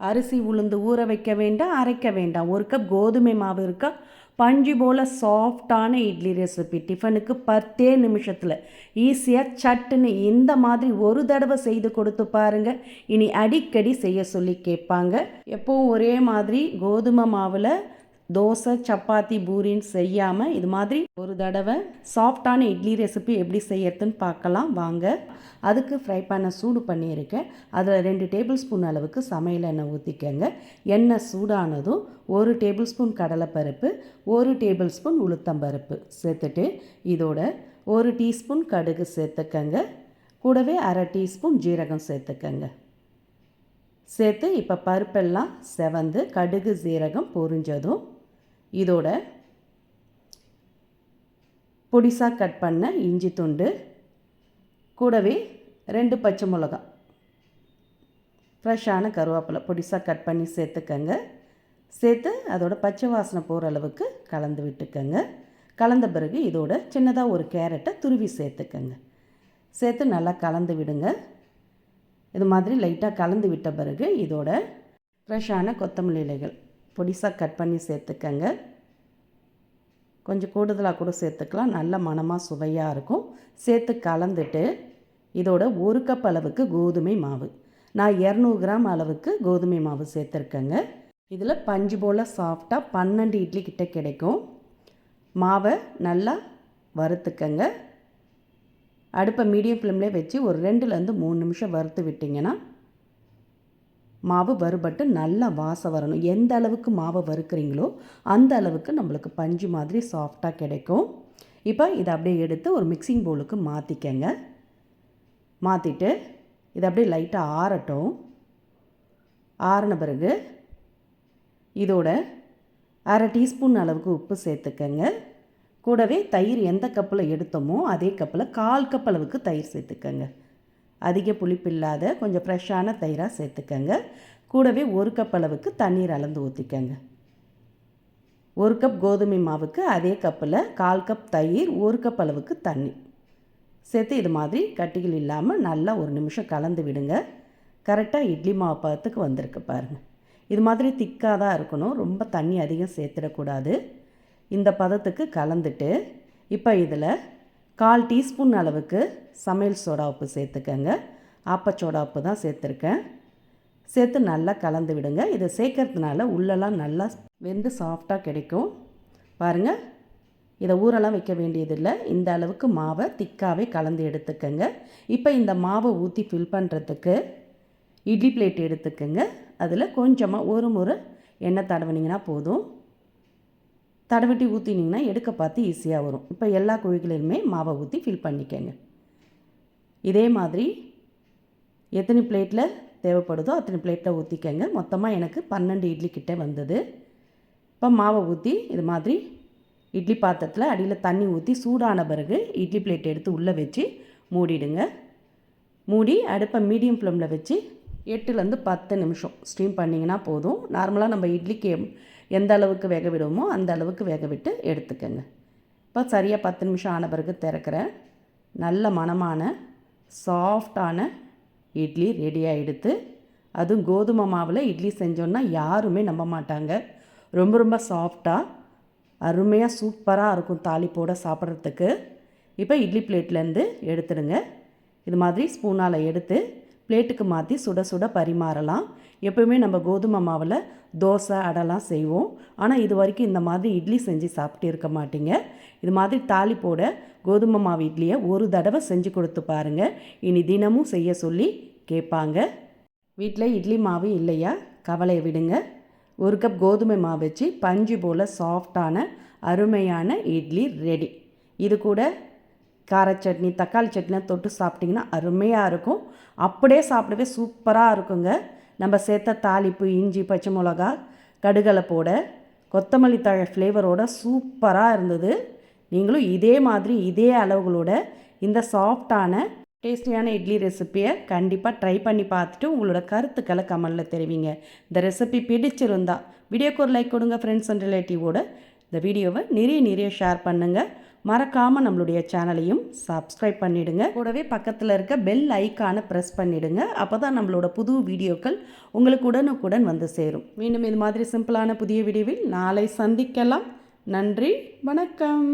அரிசி உளுந்து ஊற வைக்க வேண்டாம் அரைக்க வேண்டாம். ஒரு கப் கோதுமை மாவு இருக்கா? பஞ்சு போல் சாஃப்டான இட்லி ரெசிபி டிஃபனுக்கு பத்தே நிமிஷத்தில் ஈஸியாக சட்டுன்னு இந்த மாதிரி ஒரு தடவை செய்து கொடுத்து பாருங்கள் இனி அடிக்கடி செய்ய சொல்லி கேட்பாங்க. எப்போவும் ஒரே மாதிரி கோதுமை மாவில் தோசை சப்பாத்தி பூரின்னு செய்யாமல் இது மாதிரி ஒரு தடவை சாஃப்டான இட்லி ரெசிபி எப்படி செய்யறதுன்னு பார்க்கலாம். வாங்க. அதுக்கு ஃப்ரை பண்ண சூடு பண்ணியிருக்கேன். அதில் ரெண்டு டேபிள் ஸ்பூன் அளவுக்கு சமையல் எண்ணெய் ஊற்றிக்கங்க எண்ணெய் சூடானதும் ஒரு டேபிள் ஸ்பூன் கடலைப்பருப்பு ஒரு டேபிள் ஸ்பூன் உளுத்தம்பருப்பு சேர்த்துட்டு இதோட ஒரு டீஸ்பூன் கடுகு சேர்த்துக்கங்க. கூடவே அரை டீஸ்பூன் ஜீரகம் சேர்த்துக்கங்க. சேர்த்து இப்போ பருப்பெல்லாம் செவந்து கடுகு சீரகம் பொரிஞ்சதும் இதோட பொடிசாக கட் பண்ண இஞ்சி துண்டு கூடவே ரெண்டு பச்சை மிளகா. ஃப்ரெஷ்ஷான கருவேப்பிலை பொடிசாக கட் பண்ணி சேர்த்துக்கங்க. சேர்த்து அதோட பச்சை வாசனை போகிற அளவுக்கு கலந்து விட்டுக்கங்க. கலந்த பிறகு இதோட சின்னதாக ஒரு கேரட்டை துருவி சேர்த்துக்கங்க. சேர்த்து நல்லா கலந்து விடுங்க. இது மாதிரி லைட்டாக கலந்து விட்ட பிறகு இதோட ஃப்ரெஷ்ஷான கொத்தமல்லி இலைகள் பொடிசாக கட் பண்ணி சேர்த்துக்கங்க. கொஞ்சம் கூடுதலாக கூட சேர்த்துக்கலாம். நல்ல மணமாக சுவையாக இருக்கும். சேர்த்து கலந்துட்டு இதோட ஒரு கப் அளவுக்கு கோதுமை மாவு. நான் இரநூறு கிராம் அளவுக்கு கோதுமை மாவு சேர்த்துருக்கேங்க. இதில் பஞ்சு போல் சாஃப்டாக பன்னெண்டு இட்லி கிட்ட கிடைக்கும். மாவை நல்லா வறுத்துக்கங்க. அடுப்பை மீடியம் ஃப்ளேம்லேயே வச்சு ஒரு ரெண்டுலேருந்து மூணு நிமிஷம் வறுத்து விட்டிங்கன்னா மாவு வறுபட்டு நல்லா வாசம் வரணும். எந்த அளவுக்கு மாவை வறுக்கிறீங்களோ அந்த அளவுக்கு நம்மளுக்கு பஞ்சு மாதிரி சாஃப்டாக கிடைக்கும். இப்போ இதை அப்படியே எடுத்து ஒரு மிக்சிங் பவுலுக்கு மாற்றிக்கங்க மாற்றிட்டு இதை அப்படியே லைட்டாக ஆறட்டும். ஆறின பிறகு இதோட அரை டீஸ்பூன் அளவுக்கு உப்பு சேர்த்துக்கங்க. கூடவே தயிர் எந்த கப்பில் எடுத்தோமோ அதே கப்பில் கால் கப் அளவுக்கு தயிர் சேர்த்துக்கங்க. அதிக புளிப்பு இல்லாத கொஞ்சம் ஃப்ரெஷ்ஷான தயிராக சேர்த்துக்கங்க. கூடவே ஒரு கப் அளவுக்கு தண்ணீர் அளந்து ஊற்றிக்கங்க ஒரு கப் கோதுமை மாவுக்கு அதே கப்பில் கால் கப் தயிர் ஒரு கப் அளவுக்கு தண்ணி. சேர்த்து இது மாதிரி கட்டிகள் இல்லாமல் நல்லா ஒரு நிமிஷம் கலந்து விடுங்க. கரெக்டாக இட்லி மாவு பதத்துக்கு வந்திருக்கு பாருங்கள் இது மாதிரி திக்காக தான் இருக்கணும். ரொம்ப தண்ணி அதிகம் சேர்த்துடக்கூடாது. இந்த பதத்துக்கு கலந்துட்டு இப்போ இதில் கால் டீஸ்பூன் அளவுக்கு சமையல் சோடா உப்பு சேர்த்துக்கங்க. ஆப்பச்சோடா உப்பு தான் சேர்த்துருக்கேன். சேர்த்து நல்லா கலந்து விடுங்க. இதை சேர்க்கறதுனால உள்ளெல்லாம் நல்லா வெந்து சாஃப்டாக கிடைக்கும். பாருங்கள் இதை ஊரெல்லாம் வைக்க வேண்டியதில்லை. இந்த அளவுக்கு மாவை திக்காகவே கலந்து எடுத்துக்கங்க. இப்போ இந்த மாவை ஊற்றி ஃபில் பண்ணுறதுக்கு இட்லி பிளேட் எடுத்துக்கங்க. அதில் கொஞ்சமாக ஒரு முறை எண்ணெய் தடவினீங்கன்னா போதும். தடவிட்டு ஊற்றினீங்கன்னா எடுக்க பார்த்து ஈஸியாக வரும். இப்போ எல்லா குழிகளிலுமே மாவை ஊற்றி ஃபில் பண்ணிக்கங்க. இதே மாதிரி எத்தனை பிளேட்டில் தேவைப்படுதோ அத்தனை பிளேட்டில் ஊற்றிக்கங்க மொத்தமாக எனக்கு பன்னெண்டு இட்லி கிட்டே வந்தது. இப்போ மாவை ஊற்றி இது மாதிரி இட்லி பாத்திரத்தில் அடியில் தண்ணி ஊற்றி சூடான பிறகு இட்லி பிளேட் எடுத்து உள்ளே வச்சு மூடிடுங்க. மூடி அடுப்பை மீடியம் ஃப்ளேமில் வச்சு எட்டுலேருந்து பத்து நிமிஷம். ஸ்டீம் பண்ணிங்கன்னா போதும். நார்மலாக நம்ம இட்லிக்கு எந்த அளவுக்கு வேக விடுவோமோ அந்த அளவுக்கு வேக விட்டு எடுத்துக்கோங்க. இப்போ சரியாக பத்து நிமிஷம் ஆன பிறகு திறக்கிறேன். நல்ல மணமான சாஃப்டான இட்லி ரெடியாக எடுத்து அதுவும் கோதுமை மாவில் இட்லி செஞ்சோன்னா யாருமே நம்ப மாட்டாங்க. ரொம்ப ரொம்ப சாஃப்டாக அருமையாக சூப்பராக இருக்கும் தாலிப்போட சாப்பிட்றதுக்கு. இப்போ இட்லி பிளேட்லேருந்து எடுத்துடுங்க. இது மாதிரி ஸ்பூனால் எடுத்து பிளேட்டுக்கு மாற்றி சுட சுட பரிமாறலாம். எப்போயுமே நம்ம கோதுமை மாவில் தோசை அடைலாம் செய்வோம். ஆனால் இது வரைக்கும் இந்த மாதிரி இட்லி செஞ்சு சாப்பிட்டு இருக்க மாட்டீங்க. இது மாதிரி தாளிப்போட கோதுமை மாவு இட்லியை ஒரு தடவை செஞ்சு கொடுத்து பாருங்கள் இனி தினமும் செய்ய சொல்லி கேட்பாங்க. வீட்டில் இட்லி மாவு இல்லையா? கவலையை விடுங்க. ஒரு கப் கோதுமை மாவு வச்சு பஞ்சு போல் சாஃப்டான அருமையான இட்லி ரெடி இது கூட கார சட்னி தக்காளி சட்னிலாம் தொட்டு சாப்பிட்டிங்கன்னா அருமையாக இருக்கும். அப்படியே சாப்பிடவே சூப்பராக இருக்குங்க. நம்ம சேர்த்த தாளிப்பு இஞ்சி பச்சை மிளகா கடுகலை போட கொத்தமல்லி தழை ஃப்ளேவரோட சூப்பராக இருந்தது. நீங்களும் இதே மாதிரி இதே அளவுகளோட இந்த சாஃப்டான டேஸ்டியான இட்லி ரெசிப்பியை கண்டிப்பாக ட்ரை பண்ணி பார்த்துட்டு உங்களோட கருத்துக்களை கமெண்டில் தெரிவிங்க. இந்த ரெசிபி பிடிச்சிருந்தா வீடியோக்கு ஒரு லைக் கொடுங்க ஃப்ரெண்ட்ஸ் அண்ட் ரிலேட்டிவோட இந்த வீடியோவை நிறைய நிறைய ஷேர் பண்ணுங்கள் மறக்காமல் நம்மளுடைய சேனலையும் சப்ஸ்கிரைப் பண்ணிடுங்க. கூடவே பக்கத்தில் இருக்க பெல் ஐக்கானை ப்ரெஸ் பண்ணிடுங்க. அப்போ தான் நம்மளோட புது வீடியோக்கள் உங்களுக்கு உடனுக்குடன் வந்து சேரும். மீண்டும் இது மாதிரி சிம்பிளான புதிய வீடியோவில் நாளை சந்திக்கலாம். நன்றி வணக்கம்.